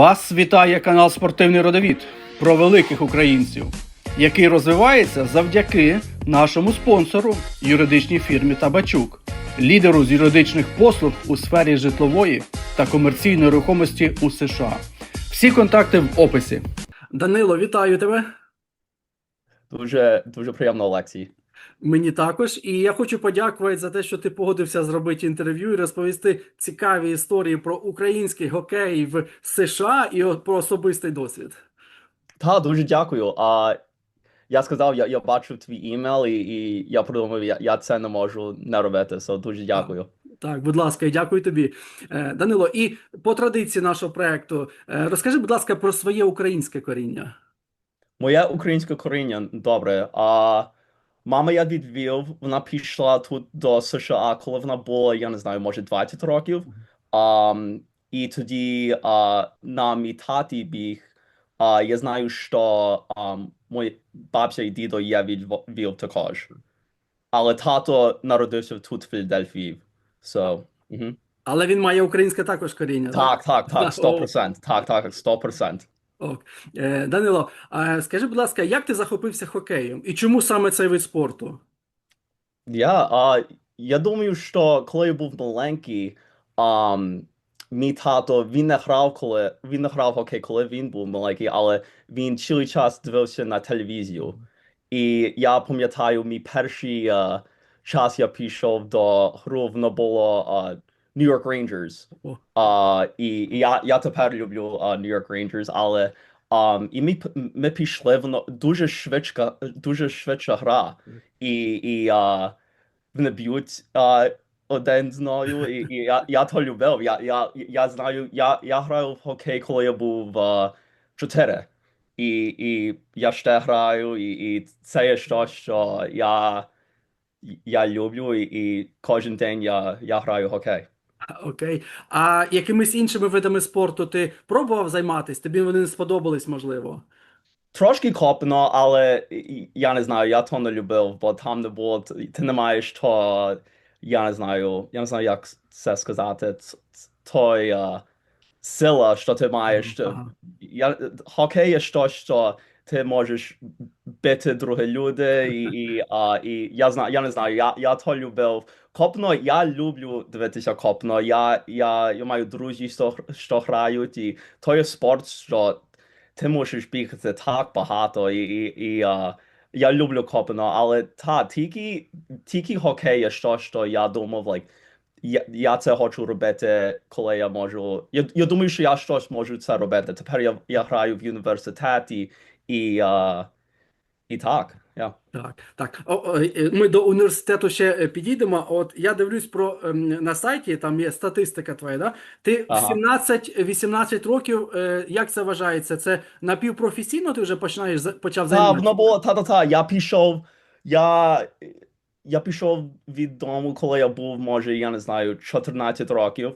Вас вітає канал Спортивний Родовід про великих українців, який розвивається завдяки нашому спонсору юридичній фірмі Табачук, лідеру з юридичних послуг у сфері житлової та комерційної рухомості у США. Всі контакти в описі. Данило, вітаю тебе. Дуже дуже приємно, Олексій. Мені також, і я хочу подякувати за те, що ти погодився зробити інтерв'ю і розповісти цікаві історії про український хокей в США і про особистий досвід. Та дуже дякую. А я сказав, я, я бачив твій імейл, і, і я подумав, я, я це не можу не робити. So, дуже дякую. Так, будь ласка, і дякую тобі, Е, Данило. І по традиції нашого проекту, е, розкажи, будь ласка, про своє українське коріння. Моє українське коріння добре. А мама я відвів, вона пішла тут до США, коли вона була, я не знаю, може 20 років. А, і тоді а, на мій таті біг. А, я знаю, що а, мій бабця і дідо я відвів також. Але тато народився тут в Філадельфії. So, мгм. Але він має українське також коріння. Так, так, так, 100%. Так, так, 100%. Ок. Е, Данило, а скажи, будь ласка, як ти захопився хокеєм і чому саме цей вид спорту? Я, а, я думаю, що коли я був маленький, ам, мій тато, він не грав, коли, він не грав хокей, коли він був маленький, але він цілий час дивився на телевізію. І я пам'ятаю, мій перший е, час я пішов до гру, воно було е, New York Rangers. І, і я, я тепер люблю New York Rangers, але um, і ми, ми пішли, воно дуже швидка, дуже швидша гра. І, і а, вони б'ють а, один з мною, і, і я, я то любив. Я, я, я знаю, я, я граю в хокей, коли я був а, 4. І, і я ще граю, і, і це є щось, що я, я люблю, і, і кожен день я, я граю в хокей. Окей. А якимись іншими видами спорту ти пробував займатися? Тобі вони не сподобались, можливо? Трошки копно, але я не знаю, я то не любив, бо там не було, ти не маєш то, я не знаю, я не знаю, як це сказати, той е, сила, що ти маєш. Ага. Я, хокей є щось, що ти можеш бити другі люди, і, і, а, і я знаю, я не знаю, я, я то любив. Копно, я люблю дивитися копно, я, я, я маю друзів, що, що грають, і то є спорт, що ти мусиш бігати так багато, і, і, і а, я люблю копно, але та, тільки, тільки хокей є щось, що я думав, like, я, я це хочу робити, коли я можу. Я, я думаю, що я щось можу це робити. Тепер я, я граю в університеті і, а, і так. Yeah. Так, так. О, о, е, Ми до університету ще е, підійдемо. От я дивлюсь про ем, на сайті, там є статистика твоя, да? Ти Ага. 17-18 років, е, як це вважається? Це напівпрофесійно ти вже починаєш почав Та, займатися? воно було та-та-та. Я пішов, я, я пішов від дому, коли я був, може, я не знаю, 14 років.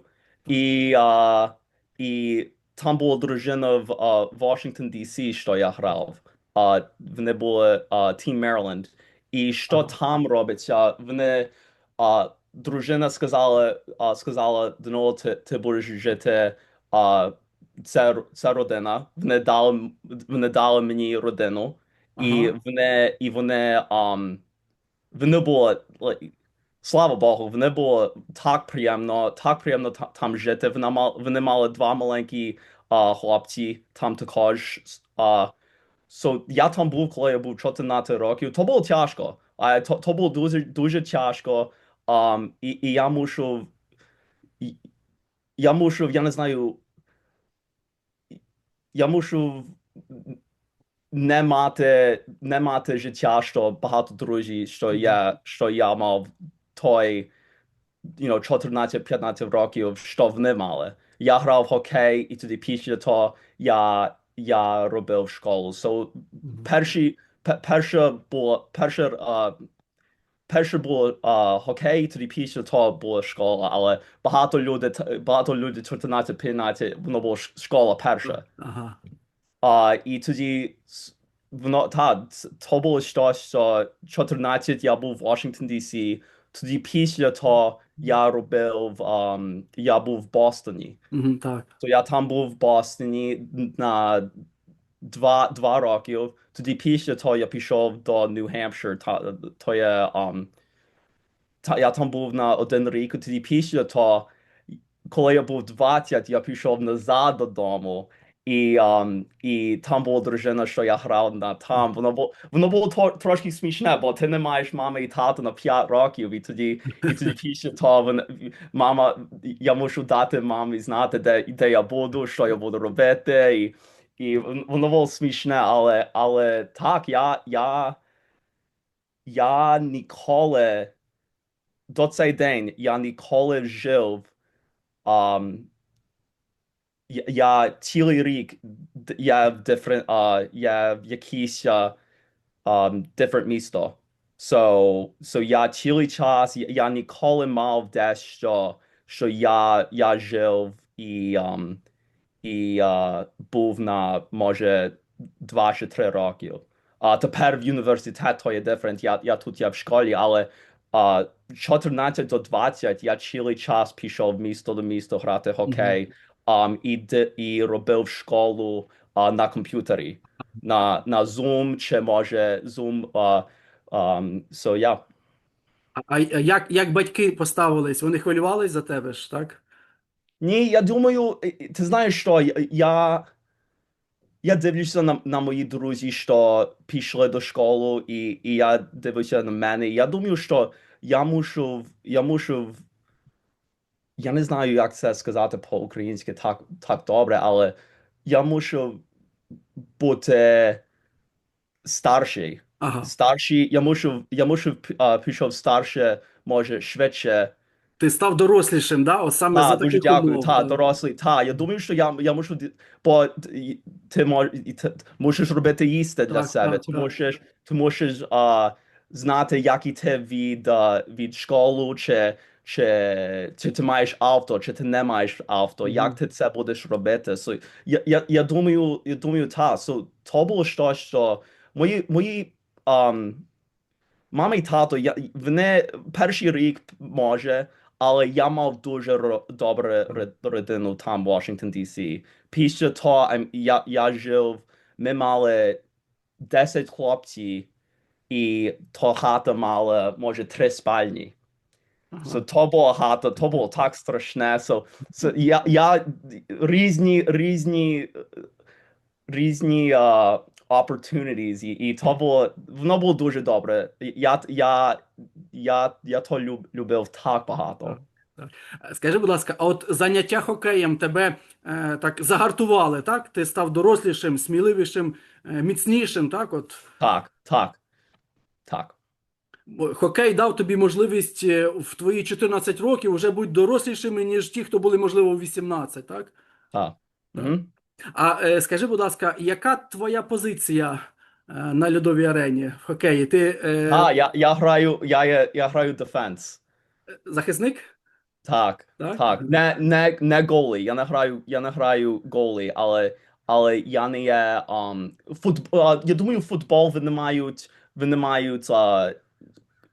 І, а, і там була дружина в Вашингтон, Д.С., що я грав. А, вони були а, Team Maryland. І що там робиться, вони, а, дружина сказала, а, сказала, Данило, ти, ти будеш жити, а, це, це родина. Вони дали, вони дали мені родину. І Ага. вони, і вони, um, вони було, like, слава Богу, вони було так приємно, так приємно та- там жити. Вони мали, вони мали два маленькі а, хлопці там також. А, so, я там був, коли я був 14 років. То було тяжко. А, то, то було дуже, дуже тяжко. Um, і, і я мушу, я мушу, я не знаю, я мушу не мати, не мати життя, що багато друзів, що я, що я мав той, you know, 14-15 років, що вони мали. Я грав в хокей, і тоді після того я, ja rubeh sskol so persi perse perse perse bú hoké tuí pítá bu sskóla ale. Baható ľudí baható ľudí tunáte pináte na bó sskóla perse a í tudí tá tobal istá chotornáte jabú Washington DC tudí pí letá ц- то було щось, що 14 я робив, um, я був в Бостоні. Мгм, так. То я там був в Бостоні на два, два роки. Тоді після того я пішов до Нью-Гемпшир, та, то я, um, та, я там був на один рік, тоді після того, коли я був 20, я пішов назад додому. І, um, і там була дружина, що я грав на там. Воно було, воно було то, трошки смішне, бо ти не маєш мами і тата на 5 років, і тоді, і тоді після того вона- мама, я мушу дати мамі знати, де, де я буду, що я буду робити. І, і воно було смішне, але, але так, я, я, я ніколи до цей день я ніколи жив. Um, я, я цілий рік я в different, uh, я в якійсь uh, um, different місто. So, so я цілий час, я, я ніколи мав дещо, що я, я жив і, um, і uh, був на, може, два чи три роки. А тепер в університет то є different, я, я тут я в школі, але 14 до 20 я цілий час пішов місто до міста грати хокей um, і, і робив школу а, на комп'ютері, на, на Zoom чи може Zoom. а, um, so, yeah. А, а як, як батьки поставились? Вони хвилювались за тебе ж, так? Ні, я думаю, ти знаєш що, я- я, дивлюся на, на мої друзі, що пішли до школи, і, і я дивлюся на мене. Я думаю, що я мушу, я мушу, я не знаю, як це сказати по-українськи так, так добре, але я мушу бути старший. Ага. Старший, я мушу, я мушу а, пішов старше, може, швидше. Ти став дорослішим, да? От саме за Та, дуже таких дякую. умов. Та, дорослий. Та, я думаю, що я, я мушу, бо ти, мож, ти мусиш робити їсти для Так, себе. так, ти так. мусиш, ти мусиш а, знати, як іти від, а, від школи, чи, чи, чи ти маєш авто, чи ти не маєш авто, Мгм. як ти це будеш робити. So, я, я, я думаю, я думаю, та, so, то було щось, що мої, мої um, мама і тато, я, вони перший рік може, але я мав дуже добру родину там, в Вашингтон, Ді-Сі. Після того я, я жив, ми мали 10 хлопців, і то хата мала, може, три спальні. So, то була хата, то було так страшне. So, so, я, я різні, різні, різні uh, opportunities, і, і то було, воно було дуже добре. Я, я, я, я то люб, любив так багато. Скажи, будь ласка, а от заняття хокеєм тебе е, так загартували, так? Ти став дорослішим, сміливішим, е, міцнішим, так? От Так, так, так. Хокей дав тобі можливість е, в твої 14 років вже бути дорослішими, ніж ті, хто були, можливо, в 18, так? так. Так. Мгм. А е, скажи, будь ласка, яка твоя позиція е, на льодовій арені в хокеї? Ти е, А, я, я граю, я, я, я граю defense. захисник? Так, Так? так. Не, не, не голі. Я не граю, я не граю голі, але, але я не є, um, футбол, я думаю, футбол вони мають, вони мають, uh,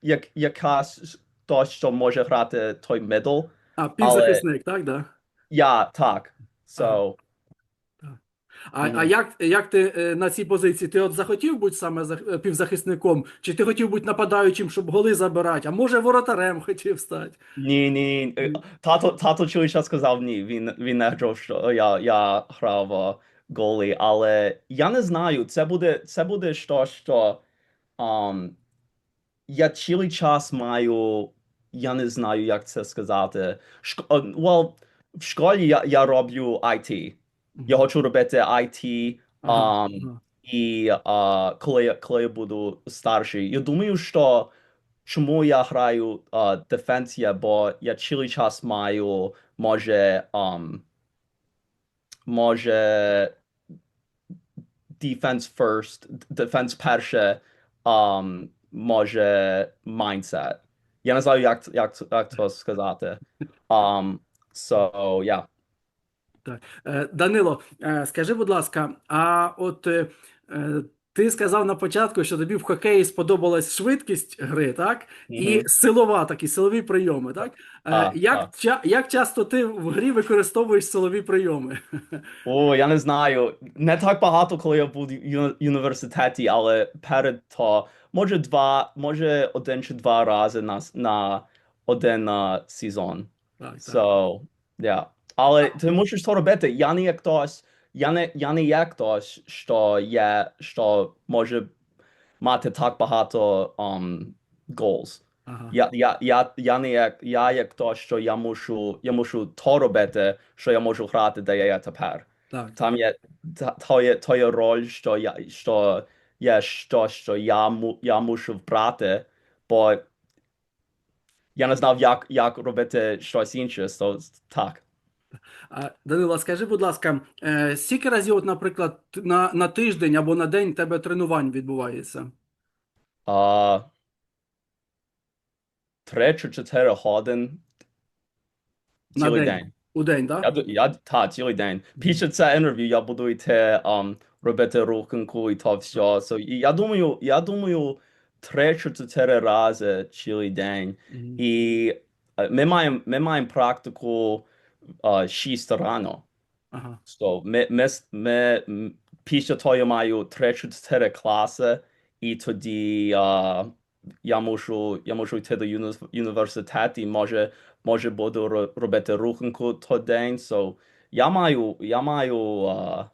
як, якась то, що може грати той мидл. А, півзахисник, так, да. Я, так. So, А, Ну. а як, як ти е, на цій позиції? Ти от захотів бути саме е, півзахисником, чи ти хотів бути нападаючим, щоб голи забирати, а може воротарем хотів стати? ні, ні, ні. Тато, тато чоловіча сказав ні, він, він не грав, що я, я грав голі, але я не знаю, це буде, це буде що, що um, я цілий час маю, я не знаю, як це сказати. Шк... uh, well, в школі я, я роблю IT. Я хочу робити IT, Ага, um, ага. і а, коли, я- коли я буду старший. Я думаю, що чому я граю а, дефенсія, бо я цілий час маю, може, um, може defense first, defense перше, um, може mindset. Я не знаю, як, як, як це сказати. Um, so, yeah. Е, Данило, е, скажи, будь ласка, а от е, Ти сказав на початку, що тобі в хокеї сподобалась швидкість гри, так? І Мгм. силова, такі силові прийоми, так? Так, як, так. ча- як часто ти в грі використовуєш силові прийоми? О, я не знаю. Не так багато, коли я був в університеті, але перед то, може два, може один чи два рази на, на один uh, сезон. Так, так. So, yeah. Але ти мусиш то робити. Я не є хтось, я не, я не є хтось, що є, що може мати так багато um, goals. Ага. Я, я, я, я не є, я є хтось, що я мушу, я мушу то робити, що я можу грати, де я є тепер. Так. Там є, та- то є, то є роль, що я, що є щось, що я, я мушу вбрати, бо я не знав, як, як робити щось інше, то так. Данила, скажи, будь ласка, е, скільки разів, от, наприклад, на, на тиждень або на день тебе тренувань відбувається? А, три чи чотири годин На цілий день. день. У день, так? Я, я, та, цілий день. Після цього інтерв'ю я буду йти um, робити руханку і то все. So, і я думаю, я думаю, три чи чотири рази цілий день. Мгм. І е, ми маємо, ми маємо практику 6 rano. Aha. So, me, mes, me, pisze to mają 3-4 klasy i wtedy uh, ja, muszę, ja muszę iść do uni uniwersytetu i może, może będę robić ruchenku to dzień. So, ja mają, ja mają uh,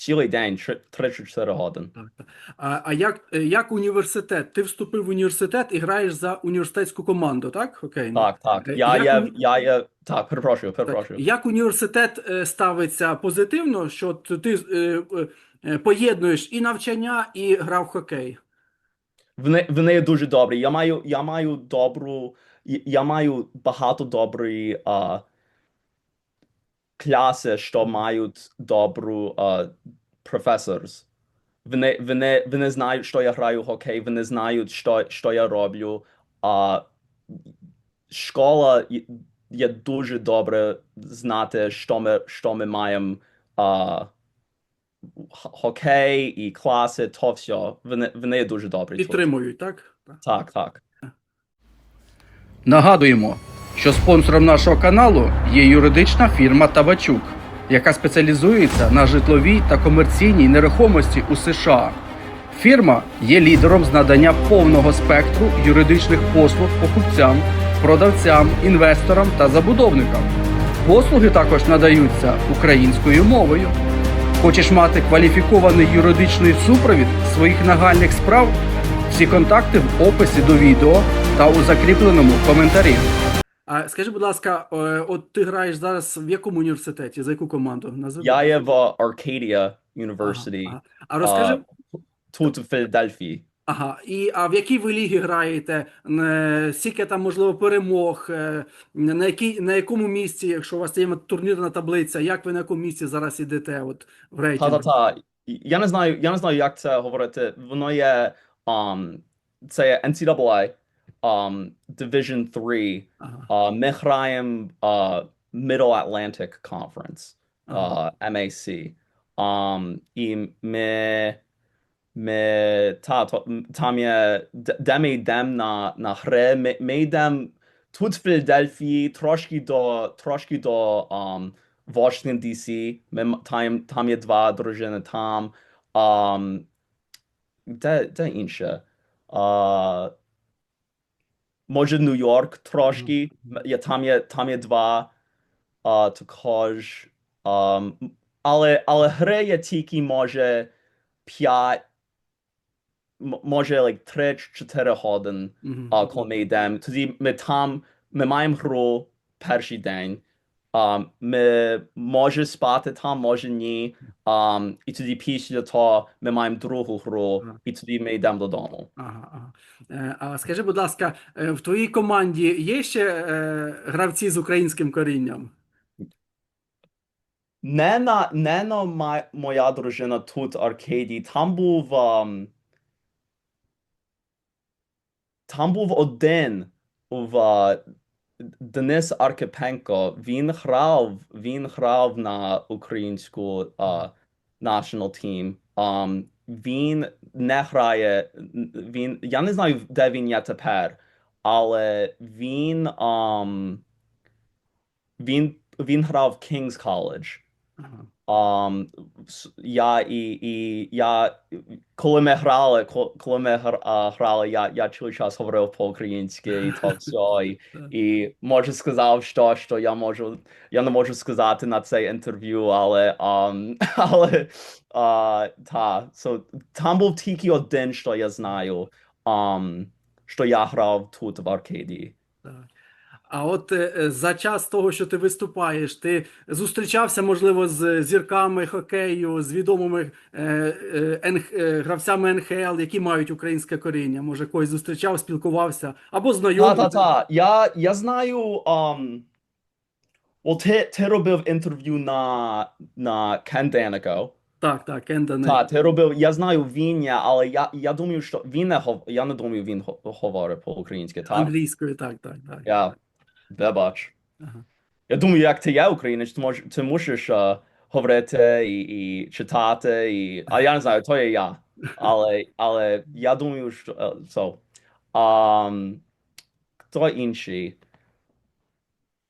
цілий день, 3-4 години. А, а як, е, як університет? Ти вступив в університет і граєш за університетську команду, так? Хокейну? Так, так. Е, Я як я є, так, перепрошую, Так. Як університет е, ставиться позитивно, що ти поєднуєш і навчання, і гра в хокей? Вони, вони дуже добрі. Я маю, я маю добру, я- я маю багато добрі а, класи, що мають добру а, professors. Вони, вони, вони знають, що я граю в хокей, вони знають, що, що я роблю. А, школа є- дуже добре знати, що ми, що ми маємо а, хокей і класи, то все. Вони, вони є дуже добрі. Підтримують? Так. Так, так. Нагадуємо, що спонсором нашого каналу є юридична фірма Табачук, яка спеціалізується на житловій та комерційній нерухомості у США. Фірма є лідером з надання повного спектру юридичних послуг покупцям, продавцям, інвесторам та забудовникам. Послуги також надаються українською мовою. Хочеш мати кваліфікований юридичний супровід своїх нагальних справ? Всі контакти в описі до відео та у закріпленому коментарі. А скажи, будь ласка, е, от ти граєш зараз в якому університеті? За яку команду? Назви. Я є в Arcadia University, Ага, ага. А розкажи, тут у Філадельфії. ага, і а в якій ви лігі граєте? Е, Скільки там можливо перемог? Е, На якій на якому місці, якщо у вас є турнірна таблиця, як ви на якому місці зараз ідете? От в рейтингу? Та-та-та. Я не знаю, я не знаю, як це говорити. Воно є, um, це NCAA, um, Division 3. Ага, Uh, ми граємо uh, Middle Atlantic Conference, ага. uh, MAC. Um, і ми, ми та, то, м, там є, д- де ми йдемо на, на гри, ми, ми йдемо тут в Філадельфії, трошки до, трошки до um, Washington, D.C. Ми, м- там, там є два дружини там. Um, де, де інше? Uh, може, Нью-Йорк трошки. Мгм. Є, там, є, там є два uh, також. Um, але, але гри є тільки, може, 5, може, like, 3-4 годин, Мгм. а, коли ми йдемо. Тоді ми там, ми маємо гру перший день. Um, ми може спати там, може ні. Um, і тоді після того ми маємо другу гру, і тоді ми йдемо додому. Ага, ага. Е, А скажи, будь ласка, в твоїй команді є ще е, гравці з українським корінням? Не на, не на моя дружина тут Аркадій. Там був. Um, там був один в Денис Аркипенко. Він грав, він грав на українську national team. Um, він не грає, він, я не знаю, де він є тепер, але він, um, він, він грав в King's College. Um, я і, і я, коли ми грали, коли ми гр- грали, я, я цілий час говорив по-українськи і то все, і, і може сказав, що, що я можу, я не можу сказати на це інтерв'ю, але, um, але, а, та, so, там був тільки один, що я знаю, um, що я грав тут в Аркадії. Так. А от е, е, за час того, що ти виступаєш, ти зустрічався, можливо, з зірками хокею, з відомими е, гравцями НХЛ, які мають українське коріння. Може, когось зустрічав, спілкувався або знайомий. та, та. Я, я знаю, um, well, ти, ти робив інтерв'ю на, на Ken Danico. Так, так, Кенда Та, ти робив, я знаю він, але я, я думаю, що він не, я не думаю, він го- говорить по-українськи, так? англійською, так, так, так. Я, вибач. Ага. Я думаю, як ти є українець, ти, мож, ти мусиш uh, говорити і, і читати, і, а я не знаю, то є я. Але, але я думаю, що, uh, so, um, хто інший?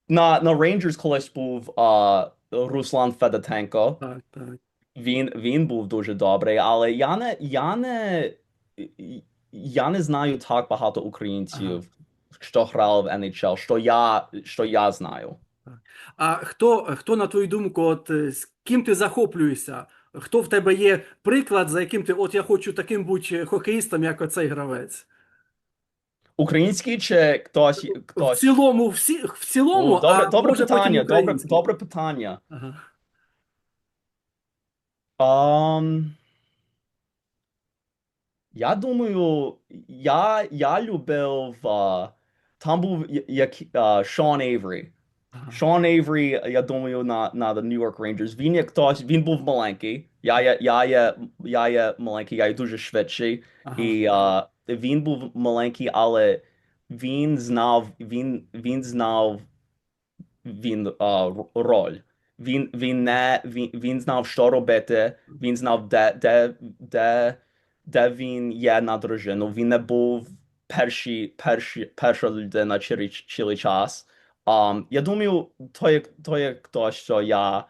На, на Rangers колись був uh, Руслан Федотенко. Так, так. Він, він був дуже добрий, але я не, я не, я не знаю так багато українців, що грали в NHL, що я, що я знаю. А хто, хто, на твою думку, от е, з ким ти захоплюєшся? Хто в тебе є приклад, за яким ти, от я хочу таким бути хокеїстом, як оцей гравець? Український чи хтось, В хтось? цілому, всі, в цілому, О, добре, а добре може потім питання, добре, добре питання. Ага. Um, я думаю, я, я любив, uh, як, uh, Шон Ейврі. Ага. Шон Ейврі, я думаю, на, на the New York Rangers. Він як хтось, він був маленький. Я є, я є, я є маленький, я є дуже швидший. Ага. І uh, він був маленький, але він знав, він, він знав він uh, роль. Він, він, не, він, він знав, що робити, він знав, де, де, де, де він є на дружину. Він не був перший, перший, перша людина через цілий час. Um, я думаю, то є, то є то, що я,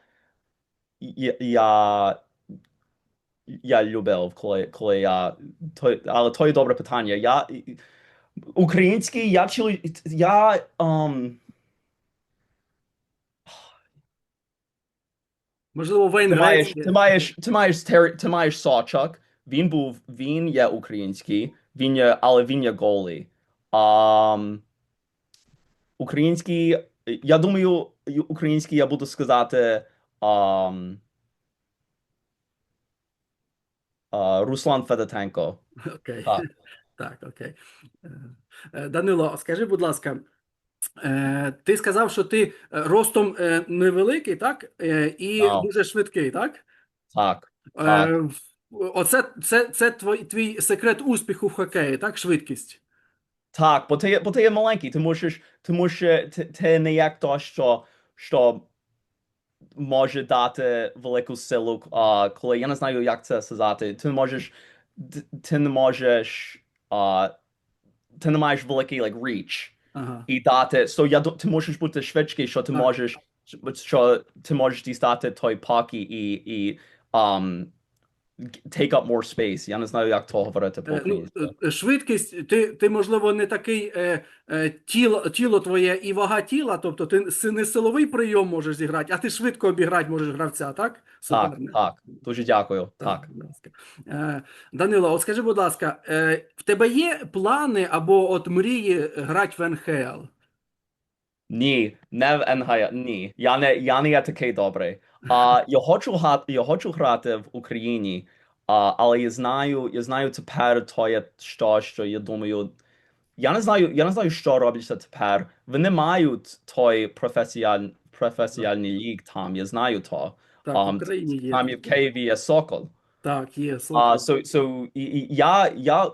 я, я, я любив, коли, коли я, то, але то є добре питання. Я, український, я, цілий, я, um, Можливо, Вейн Ти маєш, ти маєш, ти маєш, ти маєш сочок. Він був, він є український, він є, але він є голий. Український, я думаю, український я буду сказати um, uh, Руслан Федотенко. Окей. Так. Так, окей. Е, е, Данило, скажи, будь ласка, е, ти сказав, що ти ростом невеликий, так? І Так. дуже швидкий, так? Так, Так. Оце це, це твій, твій секрет успіху в хокеї, так? Швидкість. так, бо ти, бо ти є маленький, ти мусиш, ти мусиш, ти, ти не як то, що, що може дати велику силу, а, коли я не знаю, як це сказати, ти можеш, ти не можеш, а, ти не маєш великий, like, reach, Ага. і дати, so я, ти можеш бути швидкий, що ти Так. можеш, що ти можеш дістати той пак і, і, і um, take up more space. Я не знаю, як то говорити Е, Ну, по-українськи. е, швидкість, ти, ти, можливо, не такий е, е, тіло, тіло твоє і вага тіла, тобто ти не силовий прийом можеш зіграти, а ти швидко обіграти можеш гравця, так? Так, так, дуже дякую, так. ласка. Е, Данило, от скажи, будь ласка, е, в тебе є плани або от мрії грати в НХЛ? Ні, не в НГ, ні. Я не, я не є такий добрий. А, я, хочу грати, я хочу грати в Україні, а, але я знаю, я знаю тепер то є що, що я думаю, я не знаю, я не знаю, що робиться тепер. Вони мають той професіаль, професіальний ліг там, я знаю то. Так, Um, в Україні є. Там є в Києві є Сокол. Так, є. А, слухай. so, so, і, і, я, я,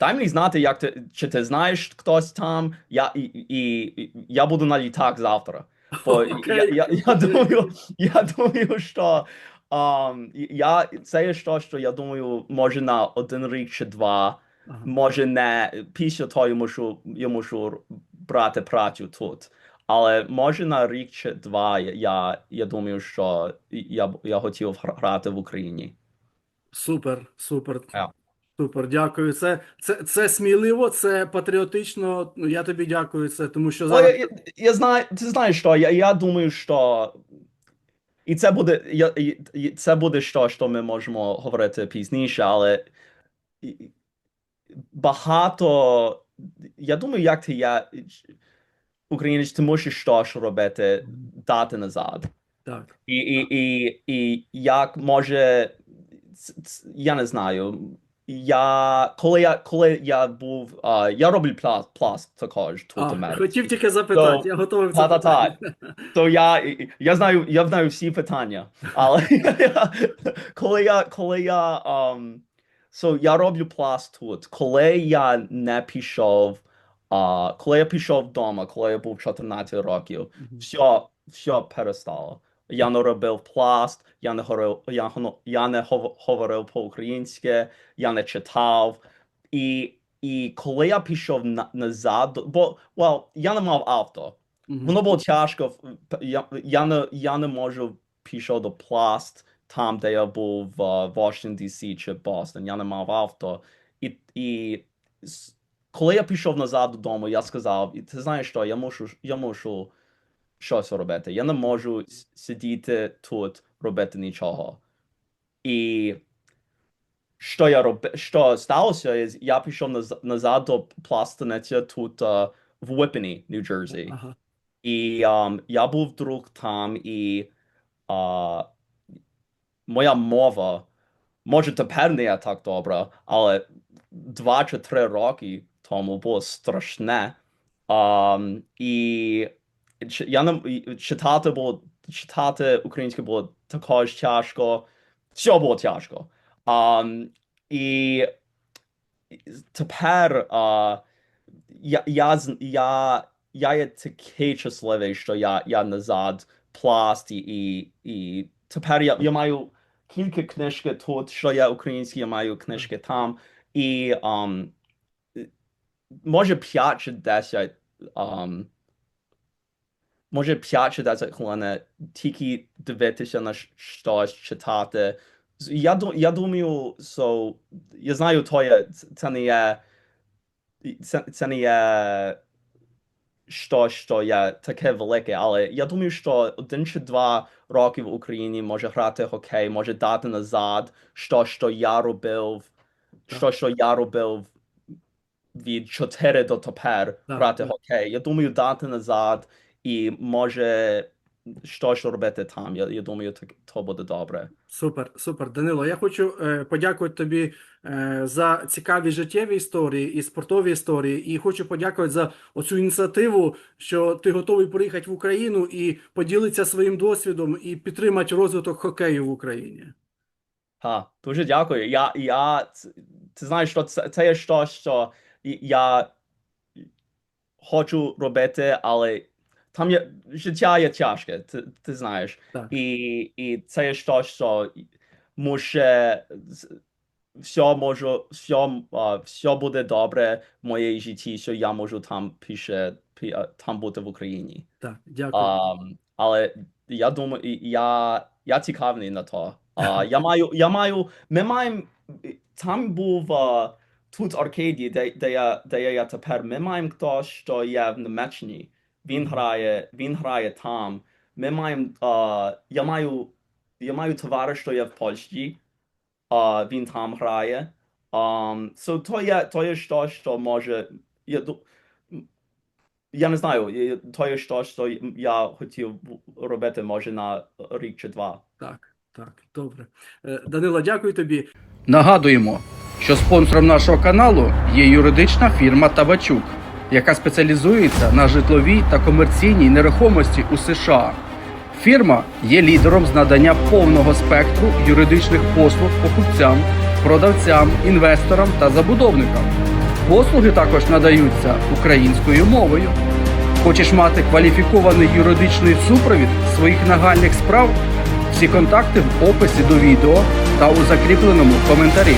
дай мені знати, як ти, чи ти знаєш хтось там, я, і, і, і я буду на літак завтра. Бо я, я, я, думаю, я думаю, що Um, я, це є що, що я думаю, може на один рік чи два, Ага. може не після того я мушу, я мушу брати працю тут. Але може на рік чи два я, я думаю, що я, я хотів грати в Україні. Супер, супер. Ja. Супер, дякую. Це, це, це сміливо, це патріотично. Ну, я тобі дякую це, тому що зараз. я, я, я знаю, ти знаєш що, я, я думаю, що і це буде, я, і- це буде що, що ми можемо говорити пізніше, але багато, я думаю, як ти я, українець, ти мусиш щось робити, дати назад. Так. І, і, і, і як може, я не знаю. Я коли я коли я був, а, я роблю пласт, пласт також тут А, Америці. хотів тільки запитати, То- я готовий та, та, та. То я, я знаю, я знаю всі питання, але коли я, коли я, um, so я роблю пласт тут, коли я не пішов, а, коли я пішов вдома, коли я був 14 років, все, все перестало. Я не робив пласт, я не говорив, я, я не гов- говорив по-українськи, я не читав. І, і коли я пішов на, назад, бо well, я не мав авто. Мгм. Воно було тяжко. Я, я, не, я не можу пішов до пласт, там, де я був в Вашингтон, Ді-Сі чи Бостон. Я не мав авто. І, і коли я пішов назад додому, я сказав, «І ти знаєш що, я мушу, я мушу щось робити. Я не можу сидіти тут, робити нічого. І що я робив, що сталося, я пішов наз- назад до пластинеця тут е, в Whippany, Нью-Джерсі. Ага. І um, я був друг там, і uh, моя мова, може тепер не є так добра, але два чи три роки тому було страшне. Um, і я не читати було читати українське було також тяжко. Все було тяжко. Um, і тепер uh, я, я, я, я є такий щасливий, що я, я назад пласт і, і, тепер я, я маю кілька книжки тут, що я українські, я маю книжки там, і um, може 5 чи 10, um, може 5 чи 10 тільки дивитися на щось, читати. Я, я думаю, so, я знаю, то є, це- не є це, це не є що, що є таке велике, але я думаю, що один чи два роки в Україні може грати хокей, може дати назад, що, що я робив, що, що я робив від 4 до тепер грати хокей. Я думаю, дати назад і може щось робити там. Я, я думаю, так, то буде добре. Супер, супер. Данило, я хочу е, подякувати тобі е, за цікаві життєві історії і спортові історії. І хочу подякувати за оцю ініціативу, що ти готовий приїхати в Україну і поділитися своїм досвідом і підтримати розвиток хокею в Україні. Ha, дуже дякую. Я, я, ти знаєш, що це, це є щось, що я хочу робити, але там є, життя є тяжке, ти, ти знаєш. Так. І, і це є щось, що може, все можу, все, а, все буде добре в моїй житті, що я можу там піше, пі- а, там бути в Україні. Так, дякую. Um, але я думаю, я, я цікавий на то. А, я маю, я маю, ми маємо, там був а, тут Аркадії, де, де, я, де я тепер, ми маємо хтось, що є в Німеччині. Він грає, він грає там. Ми маємо, а, я маю, я маю товариш, що є в Польщі. А, він там грає. Um, so то є, то є щось, що може, я, я не знаю, то є щось, що я хотів робити, може, на рік чи два. Так, так, добре. Е, Данило, дякую тобі. Нагадуємо, що спонсором нашого каналу є юридична фірма Табачук, яка спеціалізується на житловій та комерційній нерухомості у США. Фірма є лідером з надання повного спектру юридичних послуг покупцям, продавцям, інвесторам та забудовникам. Послуги також надаються українською мовою. Хочеш мати кваліфікований юридичний супровід своїх нагальних справ? Всі контакти в описі до відео та у закріпленому коментарі.